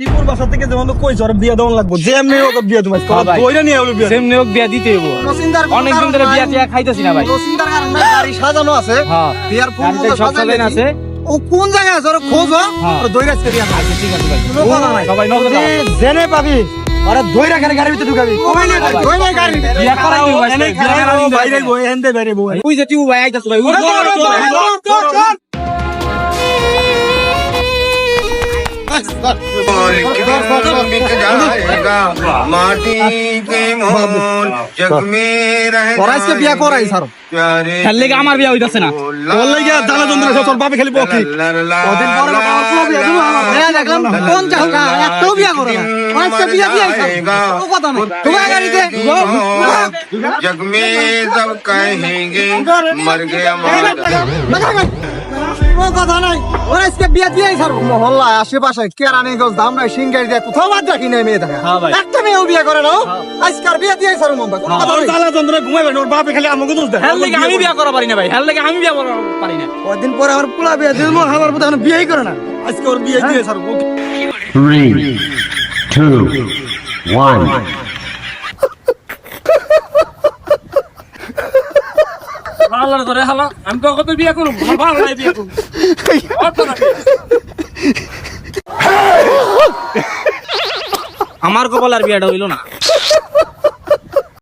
টিপুর বাসা থেকে যেমন কই বিয়া দেওয়ান লাগবো যে এমনি ওকে বিয়া তোমার হ্যাঁ ভাই। নিয়ে হলো বিয়া সেমনি হোক বিয়া দিতে হইব। অনেক দিন ধরে বিয়া টিয়া খাইতেছি না ভাই। কারণ গাড়ি সাজানো আছে। হ্যাঁ। বিয়ার ফুল সাজানো আছে। ও কোন জায়গায় আছে? ওরা খোঁজ হ্যাঁ। বিয়া খাই। আচ্ছা ঠিক আছে ভাই। কোনো কথা নাই। সবাই নজর তুই জেনে পাবি ওরা দইরা খালি গাড়ির ভিতরে ঢুকাবি। না দই নাই গাড়ি বিয়া দিব এনে বাইরে বই এনতে বাইরে বই। ওই যে টিউ ভাই আইতাছে ভাই আমার বিয়া হইতাছে না তোর লাগি আর জ্বালা যন্ত্রণা সব তোর বাপে খালি বকি কদিন পরে বাবা আর কোনো বিয়া দেবো আমার হ্যাঁ দেখলাম পঞ্চাশ টাকা একটাও বিয়া করে না ওরা আজকে বিয়া দিয়ে ও কথা নাই ঢুকাই গাড়িতে जग में सब कहेंगे मर गया मारा ও কথা নাই। ওরা আজকে বিয়ে দিয়ে স্যার মহল্লায় আশেপাশে কেরানীগঞ্জ ধামরাই সিঙ্গারি দিয়ে কোথাও বাদ রাখি নাই মেয়ে দেখা। হ্যাঁ একটা মেয়েও বিয়ে করে নাও। হ্যাঁ। আজকার বিয়ে দিয়ে স্যার মুম্বাই কোনো হ্যাঁ। কথা নাই। তালা যন্ত্রণা ঘুমাইবে ওর বাপে খালি আমাকে দোষ দেয়। হ্যাঁ লাগে আমি বিয়ে করা পারি না ভাই। হ্যাঁ আমার বিয়ে করে না। আজকে ওর বিয়ে দিয়ে স্যার 3 2 1 আল্লাহর ধরে হালা, আমি তো বিয়ে করব ভালো নাই বিয়ে করব। আমার কপাল আর বিয়েটা হইল না।